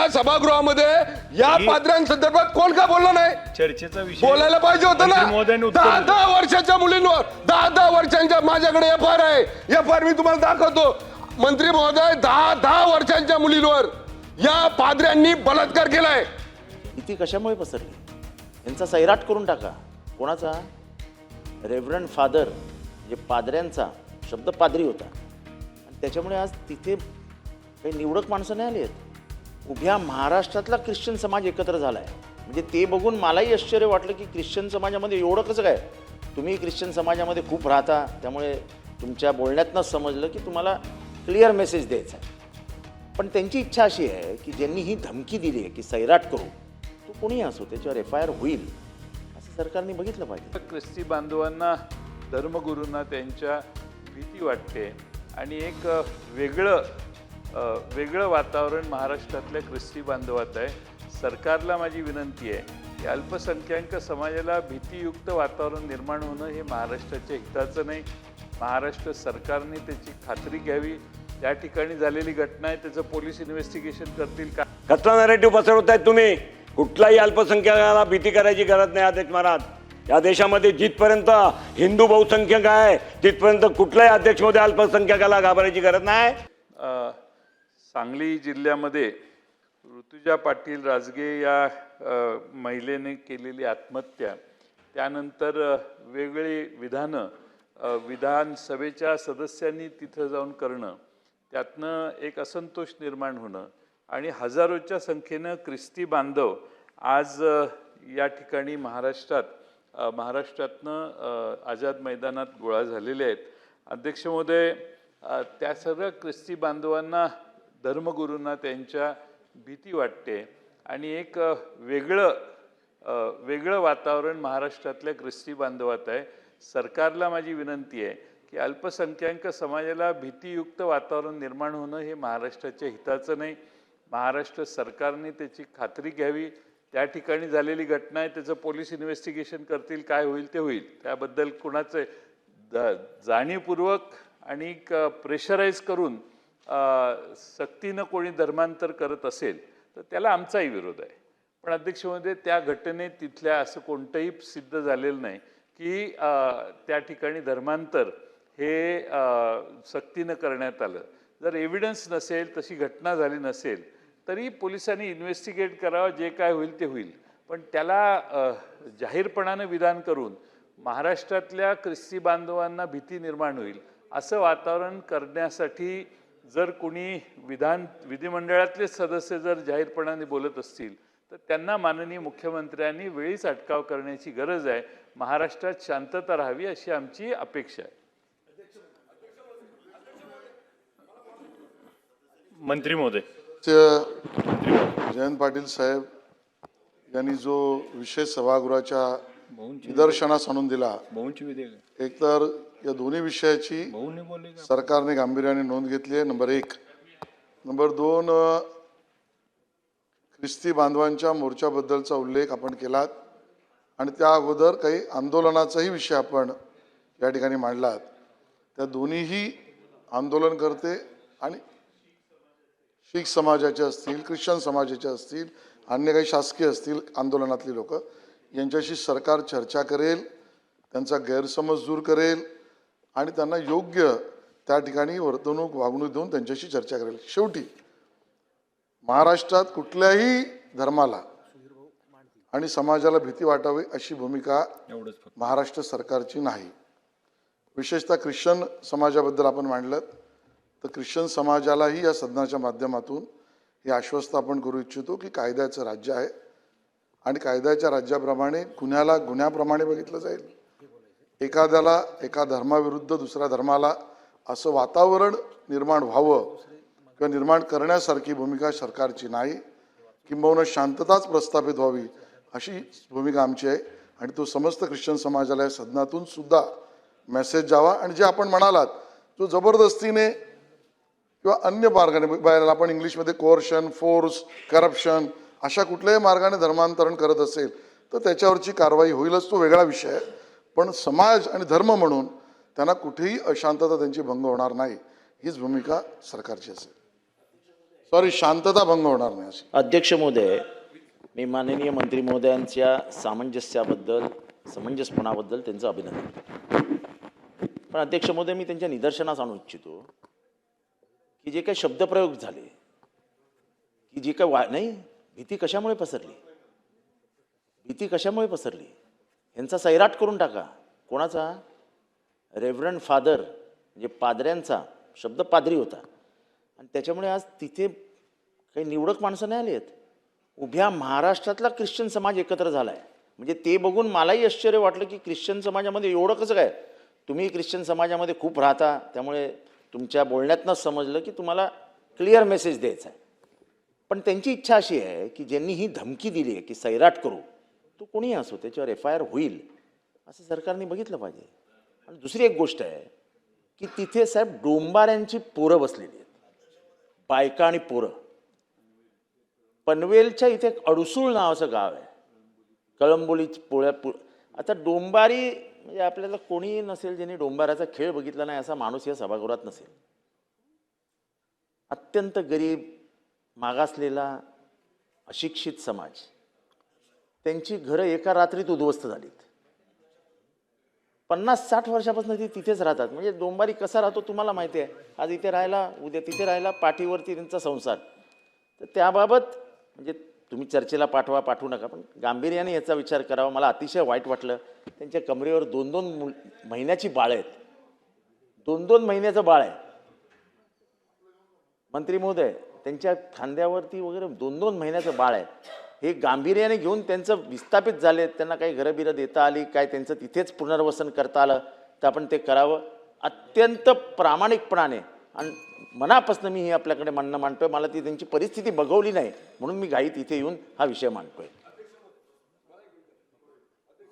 या सभागृहामध्ये या पाद्र्यांसंदर्भात कोण का बोललं नाही? चर्चेचा विषय बोलायला पाहिजे होतं मंत्री महोदयांनी ना उत्तर दहा दिलं. दहा वर्षाच्या मुलींवर दहा दहा वर्षांच्या माझ्याकडे एफ आर आहे. एफ आर मी तुम्हाला दाखवतो. मंत्री महोदय दहा दहा वर्षांच्या मुलींवर या पाद्र्यांनी बलात्कार केलाय. भीती कशामुळे पसरली? यांचा सैराट करून टाका. कोणाचा? रेव्हरंड फादर म्हणजे पादऱ्यांचा शब्द पादरी होता. आणि त्याच्यामुळे आज तिथे काही निवडक माणसं नाही आली आहेत. उभ्या महाराष्ट्रातला ख्रिश्चन समाज एकत्र झाला आहे म्हणजे ते बघून मलाही आश्चर्य वाटलं की ख्रिश्चन समाजामध्ये एवढं कसं काय? तुम्ही ख्रिश्चन समाजामध्ये खूप राहता त्यामुळे तुमच्या बोलण्यातनंच समजलं की तुम्हाला क्लिअर मेसेज द्यायचा आहे. पण त्यांची इच्छा अशी आहे की ज्यांनी ही धमकी दिली आहे की सैराट करू तो कोणी असो त्याच्यावर एफ आय आर होईल असं सरकारने बघितलं पाहिजे. ख्रिस्ती बांधवांना धर्मगुरूंना त्यांच्या भीती वाटते आणि एक वेगळं वेगळं वातावरण महाराष्ट्रातल्या ख्रिस्ती बांधवात आहे. सरकारला माझी विनंती आहे की अल्पसंख्याक समाजाला भीतीयुक्त वातावरण निर्माण होणं हे महाराष्ट्राच्या हिताचं नाही. महाराष्ट्र सरकारने त्याची खात्री घ्यावी. त्या ठिकाणी झालेली घटना आहे त्याचं पोलीस इन्व्हेस्टिगेशन करतील का? कसला नरेटिव्ह पसरवतायत तुम्ही. कुठलाही अल्पसंख्याकाला भीती करायची गरज नाही अध्यक्ष महाराज. या देशामध्ये जिथपर्यंत हिंदू बहुसंख्यक आहे तिथपर्यंत कुठल्याही अध्यक्षमध्ये अल्पसंख्याकाला घाबरायची गरज नाही. सांगली जिल्ह्यामध्ये ऋतुजा पाटील राजगे या महिलेने केलेली आत्महत्या त्यानंतर वेगवेगळी विधानं विधानसभेच्या सदस्यांनी तिथं जाऊन करणं त्यातनं एक असंतोष निर्माण होणं आणि हजारोच्या संख्येनं ख्रिस्ती बांधव आज या ठिकाणी महाराष्ट्रात महाराष्ट्रातनं आझाद मैदानात गोळा झालेले आहेत. अध्यक्ष महोदय त्या सर्व ख्रिस्ती बांधवांना धर्मगुरूंना त्यांच्या भीती वाटते. आणि एक वेगळं वेगळं वातावरण महाराष्ट्रातल्या ख्रिस्ती बांधवात आहे. सरकारला माझी विनंती आहे की अल्पसंख्याक समाजाला भीतीयुक्त वातावरण निर्माण होणं हे महाराष्ट्राच्या हिताचं नाही. महाराष्ट्र सरकारने त्याची खात्री घ्यावी. त्या ठिकाणी झालेली घटना आहे त्याचं पोलीस इन्व्हेस्टिगेशन करतील काय होईल ते होईल. त्याबद्दल कुणाचं जाणीवपूर्वक आणि प्रेशराईज करून सक्तीनं कोणी धर्मांतर करत असेल तर त्याला आमचाही विरोध आहे. पण अध्यक्षमध्ये त्या घटनेत तिथल्या असं कोणतंही सिद्ध झालेलं नाही की त्या ठिकाणी धर्मांतर हे सक्तीनं करण्यात आलं. जर एव्हिडन्स नसेल तशी घटना झाली नसेल तरी पोलिसांनी इन्व्हेस्टिगेट करावं जे काय होईल ते होईल. पण त्याला जाहीरपणानं विधान करून महाराष्ट्रातल्या ख्रिस्ती बांधवांना भीती निर्माण होईल असं वातावरण करण्यासाठी जर कोणी विधान विधिमंडळातले सदस्य जर जाहीरपणाने बोलत असतील तर त्यांना माननीय मुख्यमंत्र्यांनी वेळीच अटकाव करण्याची गरज आहे. महाराष्ट्रात शांतता राहावी अशी आमची अपेक्षा आहे. मंत्री महोदय. जयंत पाटील साहेब यांनी जो विषय सभागृहाच्या निदर्शनास आणून दिला. एकतर या दोन्ही विषयाची सरकारने गांभीर्याने नोंद घेतली आहे. नंबर एक. नंबर दोन ख्रिस्ती बांधवांच्या मोर्चाबद्दलचा उल्लेख आपण केलात. आणि त्या अगोदर काही आंदोलनाचाही विषय आपण या ठिकाणी मांडलात. त्या दोन्हीही आंदोलनकर्ते आणि शीख समाजाचे असतील ख्रिश्चन समाजाचे असतील अन्य काही शासकीय असतील आंदोलनातली लोक यांच्याशी सरकार चर्चा करेल त्यांचा गैरसमज दूर करेल आणि त्यांना योग्य त्या ठिकाणी वर्तणूक वागणूक देऊन त्यांच्याशी चर्चा करेल. शेवटी महाराष्ट्रात कुठल्याही धर्माला आणि समाजाला भीती वाटावी अशी भूमिका महाराष्ट्र सरकारची नाही. विशेषतः ख्रिश्चन समाजाबद्दल आपण मांडलं तर ख्रिश्चन समाजालाही या सदनाच्या माध्यमातून हे आश्वस्त आपण करू इच्छितो की कायद्याचं राज्य आहे. आणि कायद्याच्या राज्याप्रमाणे गुन्ह्याला गुन्ह्याप्रमाणे बघितलं जाईल. एखाद्याला एका धर्माविरुद्ध दुसऱ्या धर्माला असं वातावरण निर्माण व्हावं किंवा निर्माण करण्यासारखी भूमिका सरकारची नाही किंबहुना शांतताच प्रस्थापित व्हावी अशी भूमिका आमची आहे. आणि तो समस्त ख्रिश्चन समाजाला या सदनातून सुद्धा मेसेज जावा आणि जे आपण म्हणालात तो जबरदस्तीने किंवा अन्य मार्गाने बाहेर आपण इंग्लिशमध्ये कोर्शन फोर्स करप्शन अशा कुठल्याही मार्गाने धर्मांतरण करत असेल तर त्याच्यावरची कारवाई होईलच. तो वेगळा विषय आहे. पण समाज आणि धर्म म्हणून त्यांना कुठेही अशांतता त्यांची भंग होणार नाही. हीच भूमिका सरकारची असेल. सॉरी शांतता भंग होणार नाही अशी. अध्यक्ष महोदय मी माननीय मंत्री महोदयांच्या सामंजस्याबद्दल समंजसपणाबद्दल त्यांचं अभिनंदन पण अध्यक्ष महोदय मी त्यांच्या निदर्शनास आणू इच्छितो की जे काही शब्दप्रयोग झाले की जे काही वा नाही भीती कशामुळे पसरली? भीती कशामुळे पसरली? यांचा सैराट करून टाका. कोणाचा? रेव्हरंड फादर म्हणजे पादऱ्यांचा. शब्द पादरी होता. आणि त्याच्यामुळे आज तिथे काही निवडक माणसं नाही आली आहेत. उभ्या महाराष्ट्रातला ख्रिश्चन समाज एकत्र झाला आहे म्हणजे ते बघून मलाही आश्चर्य वाटलं की ख्रिश्चन समाजामध्ये एवढं कसं काय? तुम्ही ख्रिश्चन समाजामध्ये खूप राहता. त्यामुळे तुमच्या बोलण्यातनंच समजलं की तुम्हाला क्लिअर मेसेज द्यायचा आहे. पण त्यांची इच्छा अशी आहे की ज्यांनी ही धमकी दिली आहे की सैराट करू तो कोणीही असो त्याच्यावर एफ आय आर होईल असं सरकारने बघितलं पाहिजे. आणि दुसरी एक गोष्ट आहे की तिथे साहेब डोंबाऱ्यांची पोरं बसलेली आहेत. बायका आणि पोरं. पनवेलच्या इथे एक अडसूळ नावाचं गाव आहे. कळंबोली पोळ्या पु आता डोंबारी म्हणजे आपल्याला कोणीही नसेल ज्यांनी डोंबाऱ्याचा खेळ बघितला नाही असा माणूस या सभागृहात नसेल. अत्यंत गरीब मागासलेला अशिक्षित समाज त्यांची घरं एका रात्रीत उद्ध्वस्त झालीत. पन्नास साठ वर्षापासून ती तिथेच राहतात. म्हणजे डोंबारी कसा राहतो तुम्हाला माहिती आहे. आज इथे राहायला उद्या तिथे राहायला पाठीवरती त्यांचा संसार. तर त्याबाबत म्हणजे तुम्ही चर्चेला पाठवा पाठवू नका पण गांभीर्याने याचा विचार करावा. मला अतिशय वाईट वाटलं. त्यांच्या कमरेवर दोन दोन मुल महिन्याची बाळ आहेत. दोन दोन महिन्याचं बाळ आहे. मंत्री महोदय त्यांच्या खांद्यावरती वगैरे दोन दोन महिन्याचं बाळ आहे. हे गांभीर्याने घेऊन त्यांचं विस्थापित झाले त्यांना काही घरं बिरं देता आली काय त्यांचं तिथेच पुनर्वसन करता आलं तर आपण ते करावं. अत्यंत प्रामाणिकपणाने आणि मनापासून मी हे आपल्याकडे म्हणणं मांडतोय. मला ती त्यांची परिस्थिती बघवली नाही म्हणून मी घाईत इथे येऊन हा विषय मांडतोय.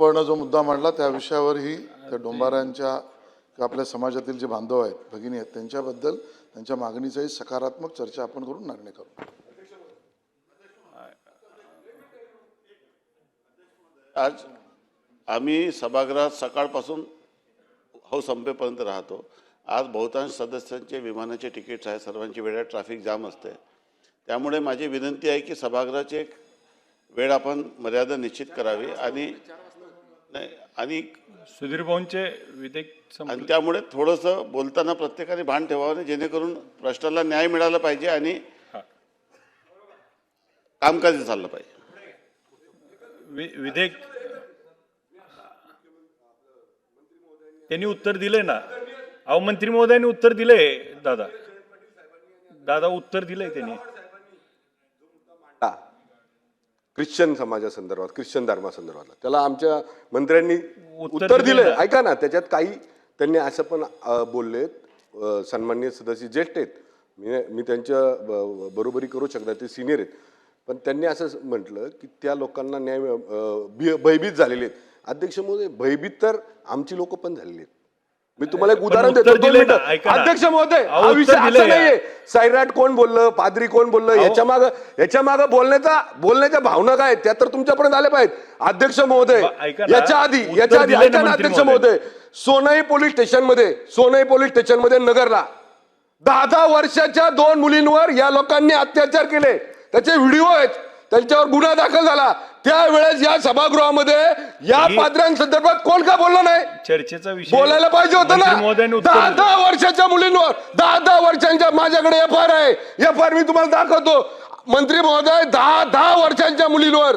पण जो मुद्दा मांडला त्या विषयावरही त्या डोंबाऱ्यांच्या आपल्या समाजातील जे बांधव आहेत भगिनी आहेत त्यांच्याबद्दल त्यांच्या मागणीचाही सकारात्मक चर्चा आपण करून मागणी करू. आज आम्ही सभागृहात सकाळपासून हो संपेपर्यंत राहतो. आज बहुतांश सदस्यांचे विमानाचे तिकीट्स आहे सर्वांची वेळा ट्रॅफिक जाम असते. त्यामुळे माझी विनंती आहे की सभागृहाची एक वेळ आपण मर्यादा निश्चित करावी आणि नाही आणि सुधीर भाऊंचे विधेयक. आणि त्यामुळे थोडंसं बोलताना प्रत्येकाने भान ठेवावं जेणेकरून प्रश्नाला न्याय मिळाला पाहिजे आणि कामकाज चाललं पाहिजे. विधेयक त्यांनी उत्तर दिले ना? अहो मंत्री महोदयांनी उत्तर दिले दादा. दादा उत्तर दिलंय त्यांनी हा. ख्रिश्चन समाजासंदर्भात ख्रिश्चन धर्मासंदर्भात त्याला आमच्या मंत्र्यांनी उत्तर दिलं. ऐका ना त्याच्यात काही त्यांनी असं पण बोललेत अ, सन्माननीय सदस्य ज्येष्ठ आहेत. मी मी त्यांच्या बरोबरी करू शकतात ते सिनियर आहेत. पण त्यांनी असं म्हटलं की त्या लोकांना न्याय भयभीत झालेले आहेत. अध्यक्ष महोदय भयभीत तर आमची लोक पण झालेली आहेत. मी तुम्हाला एक उदाहरण देतो दोन दिलंय ना, मिनिटं. ऐका ना. अध्यक्ष महोदय अहो, हा उत्तर विषय दिलंय. असं. नाहीये. सैराट कोण बोललं पादरी कोण बोललं याच्या माग याच्या माग बोलण्याचा बोलण्याच्या भावना काय आहेत, त्या तर तुमच्यापर्यंत आल्या पाहिजेत. अध्यक्ष महोदय ब- ऐका ना, याच्या आधी उत्तर याच्या आधी दिलंय ना ऐका ना मंत्री अध्यक्ष महोदय. महोदय. सोनई पोलीस स्टेशनमध्ये सोनई पोलीस स्टेशनमध्ये नगरला. दहा दहा वर्षाच्या दोन मुलींवर या लोकांनी अत्याचार केले. त्याचे व्हिडिओ आहेत. त्यांच्यावर गुन्हा दाखल झाला. त्यावेळेस या सभागृहामध्ये या ही- पाद्र्यांसंदर्भात कोण का बोललं नाही? चर्चेचा विषय बोलायला पाहिजे होतं मंत्री ना उत्तर दहा दिलं. दहा वर्षाच्या मुलींवर दहा दहा वर्षांच्या माझ्याकडे एफ आर आहे. एफ आर मी तुम्हाला दाखवतो. मंत्री महोदय दहा दहा वर्षांच्या मुलींवर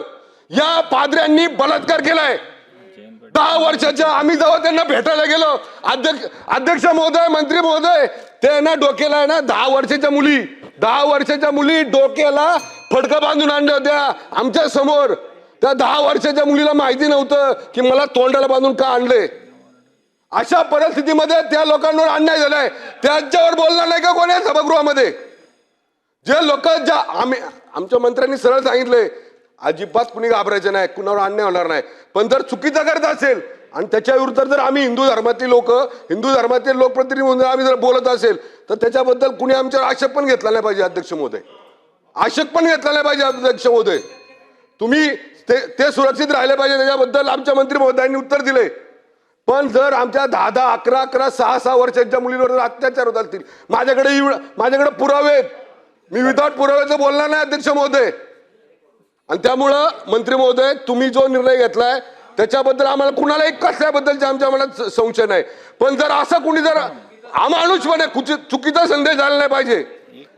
या पाद्र्यांनी बलात्कार केलाय. दहा वर्षाच्या आम्ही जेव्हा त्यांना भेटायला गेलो अध्यक्ष अध्यक्ष महोदय मंत्री महोदय ते ना डोक्याला आहे ना दहा वर्षाच्या मुली. दहा वर्षाच्या मुली डोक्याला फडकं बांधून आणल्या होत्या आमच्यासमोर. त्या दहा वर्षाच्या मुलीला माहिती नव्हतं की मला तोंडाला बांधून का आणले. अशा परिस्थितीमध्ये त्या लोकांवर अन्याय झालाय. त्यांच्यावर बोलणार नाही का कोणी सभागृहामध्ये? जे लोक ज्या आम्ही आमच्या मंत्र्यांनी सरळ सांगितलंय अजिबात कुणी घाबरायचं नाही कुणावर अन्याय होणार नाही. पण जर चुकीचा करत असेल आणि त्याच्या विरुद्ध जर आम्ही हिंदू धर्मातली लोक हिंदू धर्मातील लोकप्रतिनिधी म्हणून आम्ही जर बोलत असेल तर त्याच्याबद्दल कुणी आमच्यावर आक्षेप पण घेतला नाही पाहिजे अध्यक्ष महोदय. आशक पण घेतला नाही पाहिजे अध्यक्ष महोदय. तुम्ही ते ते सुरक्षित राहिले पाहिजे त्याच्याबद्दल आमच्या मंत्री महोदयांनी उत्तर दिले पण जर आमच्या दहा दहा अकरा अकरा सहा सहा वर्षांच्या मुलींवर अत्याचार होत असतील माझ्याकडे माझ्याकडे पुरावे आहेत. मी विदाउट पुराव्याचं बोलणार नाही अध्यक्ष महोदय. आणि त्यामुळं मंत्री महोदय तुम्ही जो निर्णय घेतलाय त्याच्याबद्दल आम्हाला कुणालाही कसल्याबद्दलच्या आमच्या मनात संशय नाही. पण जर असं कुणी जर आम्हा चुकीचा संदेश झाला नाही पाहिजे.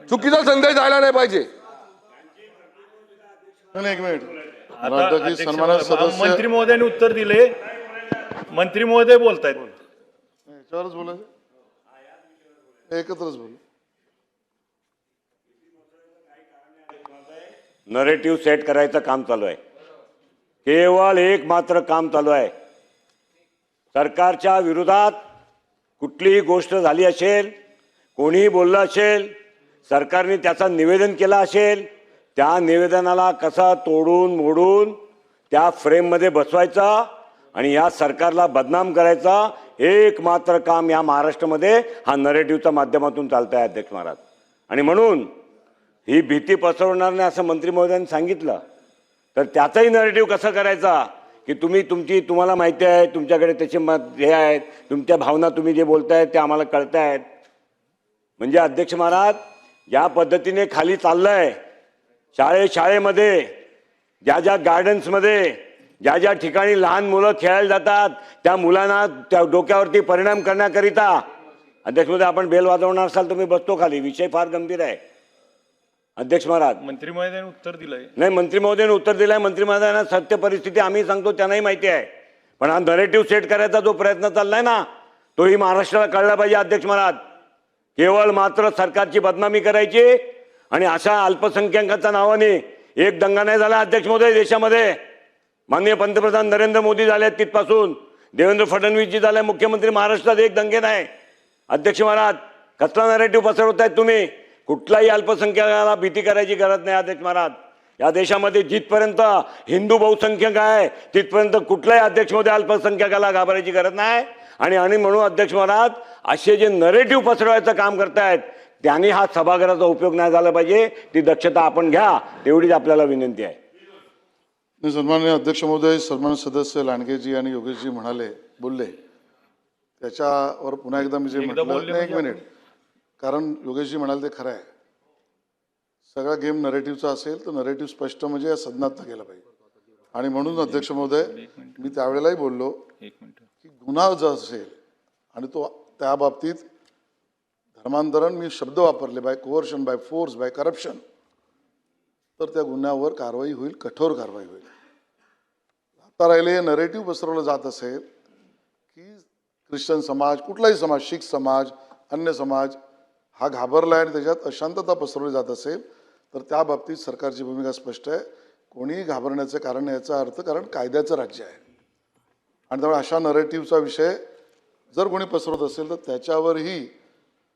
चुकीचा संदेश झाला नाही पाहिजे. नाही, एक मिनिट. आता मला वाटतं की अध्यक्ष सन्मानित महोदय, सदस्य मंत्री महोदयांनी उत्तर दिले. मंत्री महोदय बोलतायत. याच्यावरच बोलायचं एकत्रच बोलू. नरेटिव्ह सेट करायचं काम चालू आहे. केवळ एक मात्र काम चालू आहे. सरकारच्या विरोधात कुठलीही गोष्ट झाली असेल कोणीही बोललं असेल सरकारने त्याचं निवेदन केलं असेल त्या निवेदनाला कसा तोडून मोडून त्या फ्रेममध्ये बसवायचा आणि या सरकारला बदनाम करायचा एक मात्र काम या महाराष्ट्रामध्ये हा नरेटिव्हच्या माध्यमातून चालत आहे अध्यक्ष महाराज. आणि म्हणून ही भीती पसरवणार नाही असं मंत्री महोदयांनी सांगितलं. तर त्याचाही नरेटिव्ह कसा करायचा? की तुम्ही तुमची तुम्हाला माहिती आहे तुमच्याकडे त्याचे मत हे आहेत तुमच्या भावना तुम्ही जे बोलतायत ते आम्हाला कळत आहेत म्हणजे अध्यक्ष महाराज या पद्धतीने खाली चाललं आहे शाळे शाळेमध्ये ज्या ज्या गार्डन्समध्ये ज्या ज्या ठिकाणी लहान मुलं खेळायला जातात त्या मुलांना त्या डोक्यावरती परिणाम करण्याकरिता अध्यक्ष महोदय आपण बेल वाजवणार असाल तुम्ही बसतो खाली. विषय फार गंभीर आहे. अध्यक्ष महाराज. मंत्री महोदयांनी उत्तर दिलंय. नाही मंत्री महोदयाने उत्तर दिलंय. मंत्री महोदयांना सत्य परिस्थिती आम्ही सांगतो त्यांनाही माहिती आहे. पण हा नरेटिव्ह सेट करायचा जो प्रयत्न चाललाय ना तोही महाराष्ट्राला कळला पाहिजे अध्यक्ष महाराज. केवळ मात्र सरकारची बदनामी करायची आणि अशा अल्पसंख्याकांच्या नावाने एक दंगा नाही झाला अध्यक्ष महोदय देशामध्ये. माननीय पंतप्रधान नरेंद्र मोदी झाले आहेत तिथपासून. देवेंद्र फडणवीसजी झाले मुख्यमंत्री महाराष्ट्रात एक दंगे नाही. अध्यक्ष महाराज कसला नरेटिव्ह आहेत तुम्ही? कुठलाही अल्पसंख्याकाला भीती करायची गरज नाही अध्यक्ष महाराज. या देशामध्ये जिथपर्यंत हिंदू बहुसंख्यक आहे तिथपर्यंत कुठल्याही अध्यक्षमध्ये अल्पसंख्याकाला घाबरायची गरज नाही. आणि आणि म्हणून अध्यक्ष महाराज असे जे नरेटिव्ह पसरवायचं काम करतायत त्यांनी हा सभागृहाचा उपयोग नाही झाला पाहिजे. ती दक्षता आपण घ्या. तेवढीच आपल्याला विनंती आहे. नाही, सन्माननीय अध्यक्ष महोदय सन्मानित सदस्य लांडगेजी आणि योगेशजी म्हणाले बोलले. त्याच्यावर पुन्हा एकदा मी जे म्हटलं एक म्हणजे मिनिट. कारण योगेशजी म्हणाले ते खरं आहे. सगळा गेम नरेटिव्हचा असेल तर नरेटिव्ह स्पष्ट म्हणजे या सदनातनं गेला पाहिजे. आणि म्हणून अध्यक्ष महोदय मी त्यावेळेलाही बोललो एक मिनिट. की गुन्हा जर असेल आणि तो त्या बाबतीत धर्मांतरण मी शब्द वापरले by conversion by force by corruption तर त्या गुन्ह्यावर कारवाई होईल कठोर कारवाई होईल. आता राहिले नरेटिव्ह पसरवलं जात असेल की ख्रिश्चन समाज कुठलाही समाज शीख समाज अन्य समाज हा घाबरला आहे आणि त्याच्यात अशांतता पसरवली जात असेल तर त्या बाबतीत सरकारची भूमिका स्पष्ट आहे. कोणीही घाबरण्याचं कारण याचा अर्थ कारण कायद्याचं राज्य आहे. आणि त्यामुळे अशा नरेटिव्हचा विषय जर कोणी पसरवत असेल तर त्याच्यावरही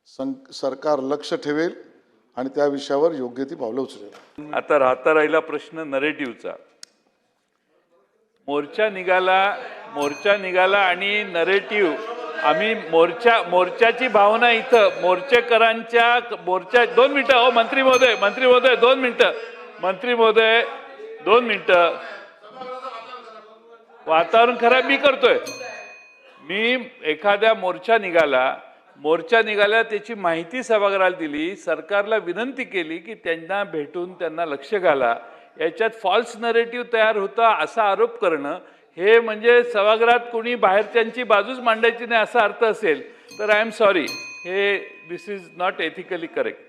सं सरकार लक्ष ठेवेल आणि त्या विषयावर योग्य ती पावलं उचलेल. आता राहता राहिला प्रश्न नरेटिव्हचा मोर्चा निघाला मोर्चा निघाला आणि नरेटिव्ह आम्ही मोर्चा मोर्चाची भावना इथं मोर्चेकरांच्या मोर्चा दोन मिनिटं हो मंत्री महोदय मंत्री महोदय दोन मिनटं मंत्री महोदय दोन मिनटं. वातावरण खराब मी करतोय. मी एखाद्या मोर्चा निघाला मोर्चा निघाला त्याची माहिती सभागृहाला दिली. सरकारला विनंती केली की त्यांना भेटून त्यांना लक्ष घाला. याच्यात फॉल्स नरेटिव्ह तयार होता असा आरोप करणं. हे म्हणजे सभागृहात कोणी बाहेरच्यांची बाजूच मांडायची नाही असा अर्थ असेल. तर आय एम सॉरी हे this is not ethically correct